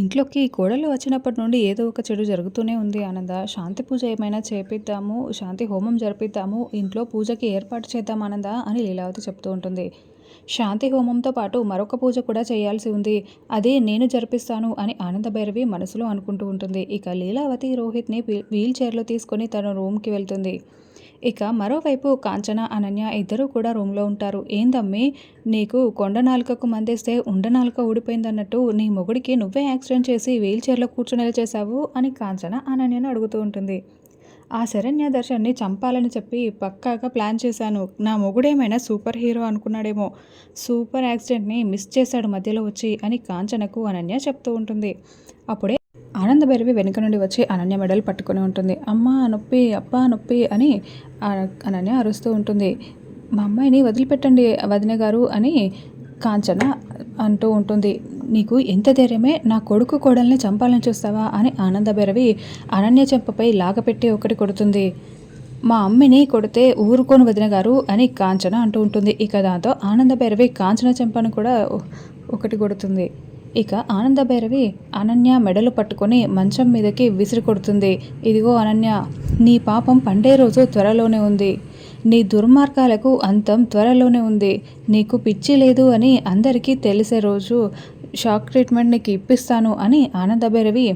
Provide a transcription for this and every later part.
ఇంట్లోకి కోడలు వచ్చినప్పటి నుండి ఏదో ఒక చెడు జరుగుతూనే ఉంది ఆనంద. శాంతి పూజ ఏమైనా చేపిద్దాము శాంతి హోమం జరిపిద్దాము ఇంట్లో పూజకి ఏర్పాటు చేద్దాం ఆనంద అని లీలావతి చెప్తూ ఉంటుంది. శాంతి హోమంతో పాటు మరొక పూజ కూడా చేయాల్సి ఉంది. అది నేను జరిపిస్తాను అని ఆనంద భైరవి మనసులో అనుకుంటూ ఉంటుంది. ఇక లీలావతి రోహిత్ని వీల్ చైర్లో తీసుకొని తన రూమ్కి వెళ్తుంది. ఇక మరోవైపు కాంచన అనన్య ఇద్దరూ కూడా రూమ్లో ఉంటారు. ఏందమ్మి నీకు కొండ నాలుకకు మందేస్తే ఉండ నాలుక ఊడిపోయిందన్నట్టు నీ మొగుడికి నువ్వే యాక్సిడెంట్ చేసి వీల్ చైర్లో కూర్చునేలా చేశావు అని కాంచన అనన్యను అడుగుతూ ఉంటుంది. ఆ శరణ్య దర్శన్ని చంపాలని చెప్పి పక్కాగా ప్లాన్ చేశాను. నా మొగుడేమైనా సూపర్ హీరో అనుకున్నాడేమో. సూపర్ యాక్సిడెంట్ని మిస్ చేశాడు మధ్యలో వచ్చి అని కాంచనకు అనన్య చెప్తూ ఉంటుంది. అప్పుడే ఆనంద భైరవి వెనుక నుండి వచ్చి అనన్య మెడలు పట్టుకొని ఉంటుంది. అమ్మ నొప్పి అప్ప నొప్పి అని అనన్య అరుస్తూ ఉంటుంది. మా అమ్మాయిని వదిలిపెట్టండి వదిన గారు అని కాంచన అంటూ ఉంటుంది. నీకు ఎంత ధైర్యమే నా కొడుకు కోడల్ని చంపాలని చూస్తావా అని ఆనంద భైరవి అనన్య చెంపపై లాగపెట్టి ఒకటి కొడుతుంది. మా అమ్మిని కొడితే ఊరుకోను వదిన గారు అని కాంచన అంటూ ఉంటుంది. ఇక దాంతో ఆనంద భైరవి కాంచన చెంపను కూడా ఒకటి కొడుతుంది. ఇక ఆనంద భైరవి అనన్య మెడలు పట్టుకొని మంచం మీదకి విసిరి కొడుతుంది ఇదిగో అనన్య నీ పాపం పండే రోజు త్వరలోనే ఉంది. నీ దుర్మార్గాలకు అంతం త్వరలోనే ఉంది. నీకు పిచ్చి లేదు అని అందరికీ తెలిసే రోజు షాక్ ట్రీట్మెంట్ నీకు ఇప్పిస్తాను అని ఆనందభైరవి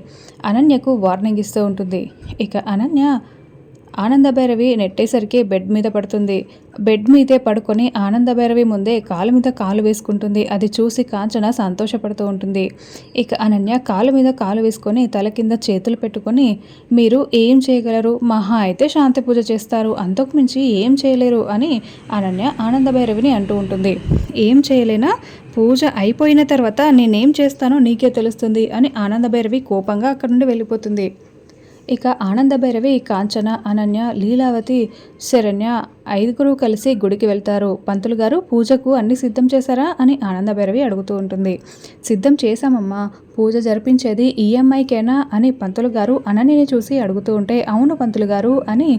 అనన్యకు వార్నింగ్ ఇస్తూ ఉంటుంది. ఇక అనన్య ఆనంద భైరవి నెట్టేసరికి బెడ్ మీద పడుతుంది. బెడ్ మీదే పడుకొని ఆనంద భైరవి ముందే కాలు మీద కాలు వేసుకుంటుంది. అది చూసి కాంచన సంతోషపడుతూ ఉంటుంది. ఇక అనన్య కాలు మీద కాలు వేసుకొని తల కింద చేతులు పెట్టుకొని మీరు ఏం చేయగలరు? మహా అయితే శాంతి పూజ చేస్తారు. అంతకుమించి ఏం చేయలేరు అని అనన్య ఆనంద భైరవిని అంటూ ఉంటుంది. ఏం చేయలేనా? పూజ అయిపోయిన తర్వాత నేనేం చేస్తానో నీకే తెలుస్తుంది అని ఆనంద భైరవి కోపంగా అక్కడి నుండి వెళ్ళిపోతుంది. ఇక ఆనంద భైరవి కాంచన అనన్య లీలావతి శరణ్య ఐదుగురు కలిసి గుడికి వెళ్తారు. పంతులు గారు పూజకు అన్ని సిద్ధం చేశారా అని ఆనంద భైరవి అడుగుతూ ఉంటుంది. సిద్ధం చేశామమ్మా పూజ జరిపించేది ఈఎంఐకేనా అని పంతులు గారు అనన్యని చూసి అడుగుతూ ఉంటే అవును పంతులు గారు అని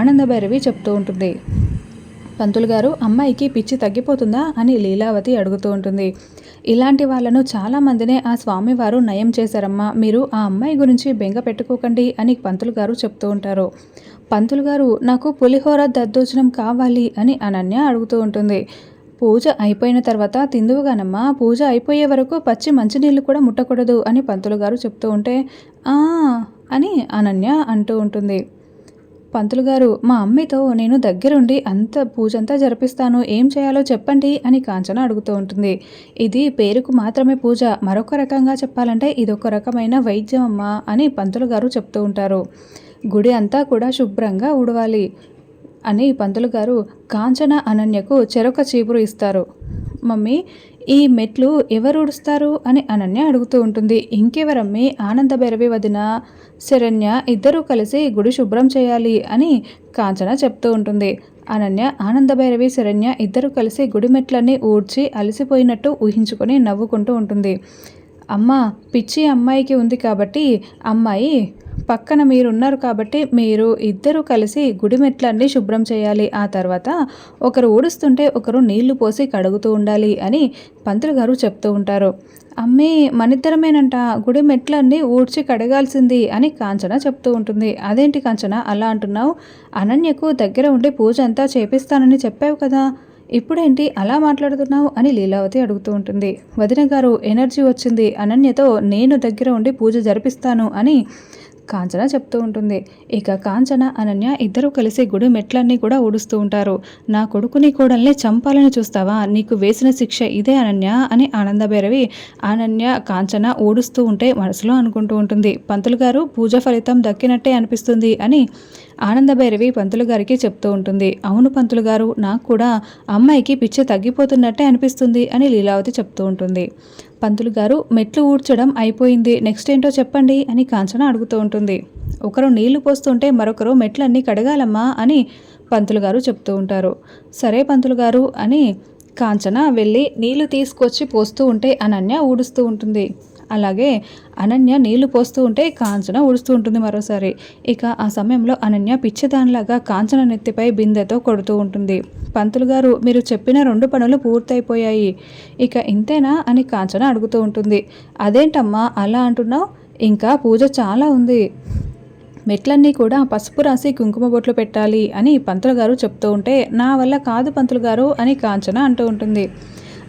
ఆనంద భైరవి చెప్తూ ఉంటుంది. పంతులు గారు అమ్మాయికి పిచ్చి తగ్గిపోతుందా అని లీలావతి అడుగుతూ ఉంటుంది. ఇలాంటి వాళ్ళను చాలామందినే ఆ స్వామివారు నయం చేశారమ్మా. మీరు ఆ అమ్మాయి గురించి బెంగ పెట్టుకోకండి అని పంతులు గారు చెప్తూ ఉంటారు. పంతులు గారు నాకు పులిహోర దద్దోజనం కావాలి అని అనన్య అడుగుతూ ఉంటుంది. పూజ అయిపోయిన తర్వాత తిందువుగానమ్మా పూజ అయిపోయే వరకు పచ్చి మంచినీళ్ళు కూడా ముట్టకూడదు అని పంతులు గారు చెప్తూ ఉంటే "ఆ" అని అనన్య అంటూ ఉంటుంది. పంతులు గారు మా అమ్మతో నేను దగ్గరుండి అంత పూజ అంతా జరిపిస్తాను ఏం చేయాలో చెప్పండి అని కాంచన అడుగుతూ ఉంటుంది. ఇది పేరుకు మాత్రమే పూజ మరొక రకంగా చెప్పాలంటే ఇదొక రకమైన వైద్యం అమ్మా అని పంతులు గారు చెప్తూ ఉంటారు. గుడి అంతా కూడా శుభ్రంగా ఉడవాలి అని పంతులు గారు కాంచన అనన్యకు చెరొక చీపురు ఇస్తారు. మమ్మీ ఈ మెట్లు ఎవరు ఉడుస్తారు అని అనన్య అడుగుతూ ఉంటుంది. ఇంకెవరమ్మి? ఆనంద భైరవి వదిన శరణ్య ఇద్దరూ కలిసి గుడి శుభ్రం చేయాలి అని కాంచన చెప్తూ ఉంటుంది. అనన్య ఆనంద భైరవి శరణ్య ఇద్దరు కలిసి గుడి మెట్లన్నీ ఊడ్చి అలసిపోయినట్టు ఊహించుకొని నవ్వుకుంటూ ఉంటుంది. అమ్మ పిచ్చి అమ్మాయికి ఉంది కాబట్టి అమ్మాయి పక్కన మీరున్నారు కాబట్టి మీరు ఇద్దరు కలిసి గుడి మెట్లన్నీ శుభ్రం చేయాలి. ఆ తర్వాత ఒకరు ఊడుస్తుంటే ఒకరు నీళ్ళు పోసి కడుగుతూ ఉండాలి అని పంతులు గారు చెప్తూ ఉంటారు. అమ్మే మనిద్దరమేనంట గుడి మెట్లన్నీ ఊడ్చి కడగాల్సింది అని కాంచన చెప్తూ ఉంటుంది. అదేంటి కాంచన అలా అంటున్నావు? అనన్యకు దగ్గర ఉండి పూజ అంతా చేపిస్తానని చెప్పావు కదా. ఇప్పుడేంటి అలా మాట్లాడుతున్నావు అని లీలావతి అడుగుతూ ఉంటుంది. వదిన గారు ఎనర్జీ వచ్చింది. అనన్యతో నేను దగ్గర ఉండి పూజ జరిపిస్తాను అని కాంచన చెప్తూ ఉంటుంది. ఇక కాంచన అనన్య ఇద్దరూ కలిసి గుడి మెట్లన్నీ కూడా ఊడుస్తూ ఉంటారు. నా కొడుకుని కోడల్ని చంపాలని చూస్తావా? నీకు వేసిన శిక్ష ఇదే అనన్య అని ఆనందభైరవి అనన్య కాంచన ఊడుస్తూ ఉంటే మనసులో అనుకుంటూ ఉంటుంది. పంతులు గారు పూజ ఫలితం దక్కినట్టే అనిపిస్తుంది అని ఆనంద భైరవి పంతులు గారికి చెప్తూ ఉంటుంది. అవును పంతులు గారు నాకు కూడా అమ్మాయికి పిచ్చ తగ్గిపోతున్నట్టే అనిపిస్తుంది అని లీలావతి చెప్తూ ఉంటుంది. పంతులు గారు మెట్లు ఊడ్చడం అయిపోయింది. నెక్స్ట్ ఏంటో చెప్పండి అని కాంచన అడుగుతూ ఉంటుంది. ఒకరు నీళ్ళు పోస్తుంటే మరొకరు మెట్లన్నీ కడగాలమ్మా అని పంతులు గారు చెప్తూ ఉంటారు. సరే పంతులు గారు అని కాంచన వెళ్ళి నీళ్ళు తీసుకొచ్చి పోస్తూ ఉంటే అనన్య ఊడుస్తూ ఉంటుంది. అలాగే అనన్య నీళ్ళు పోస్తూ ఉంటే కాంచన ఉడుస్తూ ఉంటుంది మరోసారి. ఇక ఆ సమయంలో అనన్య పిచ్చిదానిలాగా కాంచన నెత్తిపై బిందెతో కొడుతూ ఉంటుంది. పంతులు గారు మీరు చెప్పిన రెండు పనులు పూర్తయిపోయాయి. ఇక ఇంతేనా అని కాంచన అడుగుతూ ఉంటుంది. అదేంటమ్మా అలా అంటున్నావు? ఇంకా పూజ చాలా ఉంది. మెట్లన్నీ కూడా పసుపు రాసి కుంకుమ బొట్లు పెట్టాలి అని పంతులు గారు చెప్తూ ఉంటే నా వల్ల కాదు పంతులు గారు అని కాంచన అంటూ ఉంటుంది.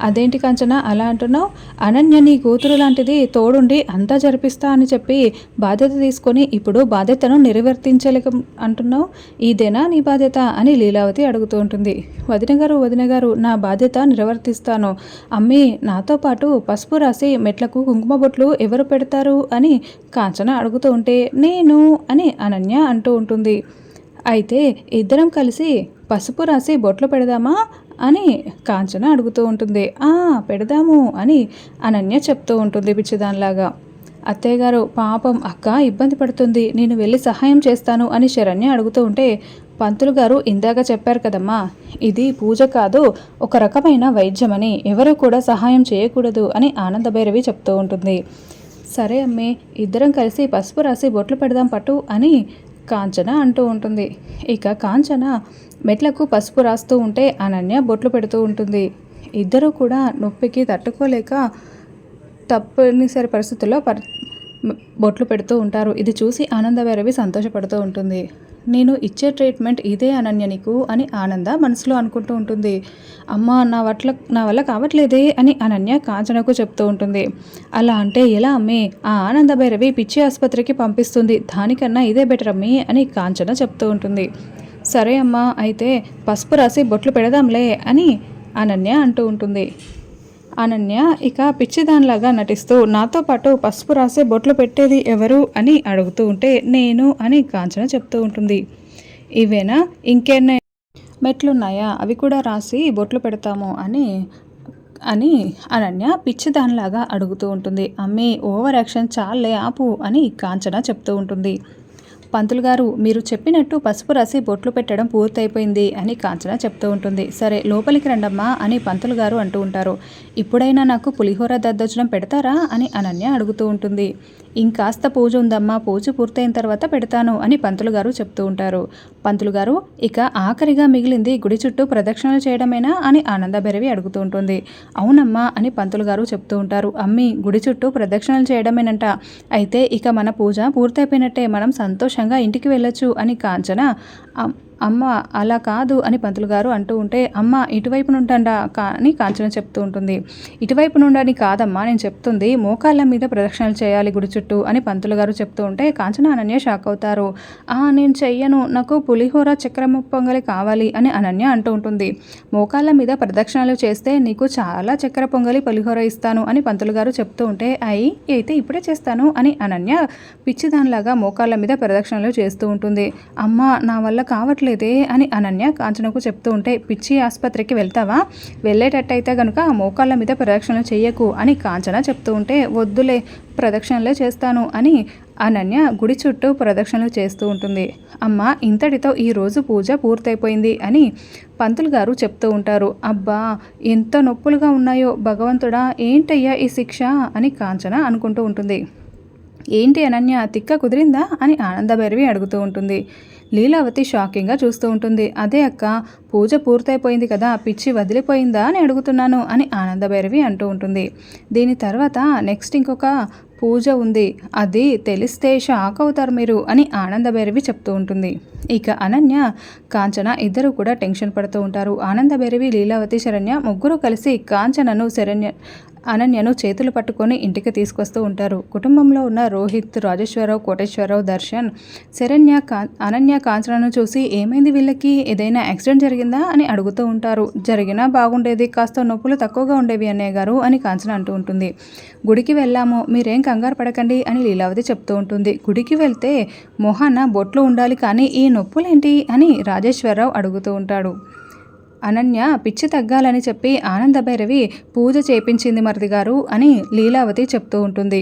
అదేంటి కంచన? అలా అంటున్నావు? అనన్య నీ కూతురు లాంటిది తోడుండి అంతా జరిపిస్తా అని చెప్పి బాధ్యత తీసుకొని ఇప్పుడు బాధ్యతను నిర్వర్తించలేక అంటున్నావు? ఇదేనా నీ బాధ్యత? అని లీలావతి అడుగుతూ ఉంటుంది. వదిన గారు వదిన గారు నా బాధ్యత నిర్వర్తిస్తాను. అమ్మి నాతో పాటు పసుపు రాసి మెట్లకు కుంకుమ బొట్లు ఎవరు పెడతారు? అని కాంచన అడుగుతూ ఉంటే నేను అని అనన్య అంటూ ఉంటుంది. అయితే ఇద్దరం కలిసి పసుపు రాసి బొట్లు పెడదామా? అని కాంచన అడుగుతూ ఉంటుంది. ఆ పెడదాము అని అనన్య చెప్తూ ఉంటుంది పిచ్చిదానిలాగా. అత్తయ్యగారు పాపం అక్క ఇబ్బంది పడుతుంది. నేను వెళ్ళి సహాయం చేస్తాను అని శరణ్య అడుగుతూ ఉంటే పంతులు గారు ఇందాక చెప్పారు కదమ్మా ఇది పూజ కాదు ఒక రకమైన వైద్యమని. ఎవరు కూడా సహాయం చేయకూడదు అని ఆనందభైరవి చెప్తూ ఉంటుంది. సరే అమ్మే ఇద్దరం కలిసి పసుపు రాసి బొట్లు పెడదాం పట్టు అని కాంచన అంటూ ఉంటుంది. ఇక కాంచన మెట్లకు పసుపు రాస్తూ ఉంటే అనన్య బొట్లు పెడుతూ ఉంటుంది. ఇద్దరూ కూడా నొప్పికి తట్టుకోలేక తప్పనిసరి పరిస్థితుల్లో పర్ బొట్లు పెడుతూ ఉంటారు. ఇది చూసి ఆనందభైరవి సంతోషపడుతూ ఉంటుంది. నేను ఇచ్చే ట్రీట్మెంట్ ఇదే అనన్య నీకు అని ఆనంద మనసులో అనుకుంటూ ఉంటుంది. అమ్మ నా వట్ల నా వల్ల కావట్లేదే అని అనన్య కాంచనకు చెప్తూ ఉంటుంది. అలా అంటే ఎలా అమ్మే ఆ ఆనంద భైరవి పిచ్చి ఆసుపత్రికి పంపిస్తుంది. దానికన్నా ఇదే బెటర్ అమ్మి అని కాంచన చెప్తూ ఉంటుంది. సరే అమ్మా అయితే పసుపు రాసి బొట్లు పెడదాంలే అని అనన్య అంటూ ఉంటుంది. అనన్య ఇక పిచ్చిదానిలాగా నటిస్తూ నాతో పాటు పసుపు రాసే బొట్లు పెట్టేది ఎవరు? అని అడుగుతూ ఉంటే నేను అని కాంచన చెప్తూ ఉంటుంది. ఇవేనా? ఇంకేనా మెట్లున్నాయా? అవి కూడా రాసి బొట్లు పెడతాము అని అని అనన్య పిచ్చిదానిలాగా అడుగుతూ ఉంటుంది. అమ్మే ఓవర్ యాక్షన్ చాలే ఆపు అని కాంచన చెప్తూ ఉంటుంది. పంతులు గారు మీరు చెప్పినట్టు పసుపు రాసి బొట్లు పెట్టడం పూర్తయిపోయింది అని కాంచన చెప్తూ ఉంటుంది. సరే లోపలికి రండమ్మా అని పంతులు గారు అంటూ ఉంటారు. ఇప్పుడైనా నాకు పులిహోర దద్దోజనం పెడతారా అని అనన్య అడుగుతూ ఉంటుంది. ఇంకాస్త పూజ ఉందమ్మా పూజ పూర్తయిన తర్వాత పెడతాను అని పంతులు గారు చెప్తూ ఉంటారు. పంతులు గారు ఇక ఆఖరిగా మిగిలింది గుడి చుట్టూ ప్రదక్షిణలు చేయడమేనా అని ఆనందభైరవి అడుగుతూ ఉంటుంది. అవునమ్మా అని పంతులు గారు చెప్తూ ఉంటారు. అమ్మి గుడి చుట్టూ ప్రదక్షిణలు చేయడమేనంట. అయితే ఇక మన పూజ పూర్తయిపోయినట్టే మనం సంతోషంగా ఇంటికి వెళ్ళొచ్చు అని కాంచన అమ్మ అలా కాదు అని పంతులు గారు అంటూ ఉంటే అమ్మ ఇటువైపు నుండండా అని కాంచన చెప్తూ ఉంటుంది. ఇటువైపు నుండని కాదమ్మా నేను చెప్తుంది మోకాళ్ళ మీద ప్రదక్షిణలు చేయాలి గుడి చుట్టూ అని పంతులు గారు చెప్తూ ఉంటే కాంచన అనన్య షాక్ అవుతారు. ఆ నేను చెయ్యను నాకు పులిహోర చక్రము పొంగలి కావాలి అని అనన్య అంటూ ఉంటుంది. మోకాళ్ళ మీద ప్రదక్షిణలు చేస్తే నీకు చాలా చక్కెర పొంగలి పులిహోర ఇస్తాను అని పంతులు గారు చెప్తూ ఉంటే అయి అయితే ఇప్పుడే చేస్తాను అని అనన్య పిచ్చిదానిలాగా మోకాళ్ళ మీద ప్రదక్షిణలు చేస్తూ ఉంటుంది. అమ్మ నా వల్ల కావట్లేదు. రావట్లేదే అని అనన్య కాంచనకు చెప్తూ ఉంటే పిచ్చి ఆసుపత్రికి వెళ్తావా? వెళ్ళేటట్టయితే కనుక మోకాళ్ళ మీద ప్రదక్షిణలు చెయ్యకు అని కాంచన చెప్తూ ఉంటే వద్దులే ప్రదక్షిణలే చేస్తాను అని అనన్య గుడి చుట్టూ ప్రదక్షిణలు చేస్తూ ఉంటుంది. అమ్మ ఇంతటితో ఈరోజు పూజ పూర్తయిపోయింది అని పంతులు గారు చెప్తూ ఉంటారు. అబ్బా ఎంత నొప్పులుగా ఉన్నాయో భగవంతుడా ఏంటయ్యా ఈ శిక్ష అని కాంచన అనుకుంటూ ఉంటుంది. ఏంటి అనన్య తిక్క కుదిరిందా? అని ఆనందభైరవి అడుగుతూ ఉంటుంది. లీలావతి షాకింగ్గా చూస్తూ ఉంటుంది. అదే అక్క పూజ పూర్తయిపోయింది కదా పిచ్చి వదిలిపోయిందా అని అడుగుతున్నాను అని ఆనందభైరవి అంటూ ఉంటుంది. దీని తర్వాత నెక్స్ట్ ఇంకొక పూజ ఉంది అది తెలిస్తే షాక్ అవుతారు మీరు అని ఆనందభైరవి చెప్తూ ఉంటుంది. ఇక అనన్య కాంచన ఇద్దరు కూడా టెన్షన్ పడుతూ ఉంటారు. ఆనందభైరవి లీలావతి శరణ్య ముగ్గురు కలిసి కాంచనను శరణ్య అనన్యను చేతులు పట్టుకొని ఇంటికి తీసుకొస్తూ ఉంటారు. కుటుంబంలో ఉన్న రోహిత్ రాజేశ్వరరావు కోటేశ్వరరావు దర్శన్ శరణ్య కా అనన్య కాంచనను చూసి ఏమైంది వీళ్ళకి? ఏదైనా యాక్సిడెంట్ జరిగిందా? అని అడుగుతూ ఉంటారు. జరిగినా బాగుండేది కాస్త నొప్పులు తక్కువగా ఉండేవి అన్నయ్య గారు అని కాంచన అంటూ ఉంటుంది. గుడికి వెళ్ళాము మీరేం కంగారు పడకండి అని లీలావతి చెప్తూ ఉంటుంది. గుడికి వెళ్తే మొహాన బొట్లు ఉండాలి కానీ ఈ నొప్పులేంటి? అని రాజేశ్వరరావు అడుగుతూ ఉంటాడు. అనన్య పిచ్చి తగ్గాలని చెప్పి ఆనందభైరవి పూజ చేపించింది మరిది గారు అని లీలావతి చెప్తూ ఉంటుంది.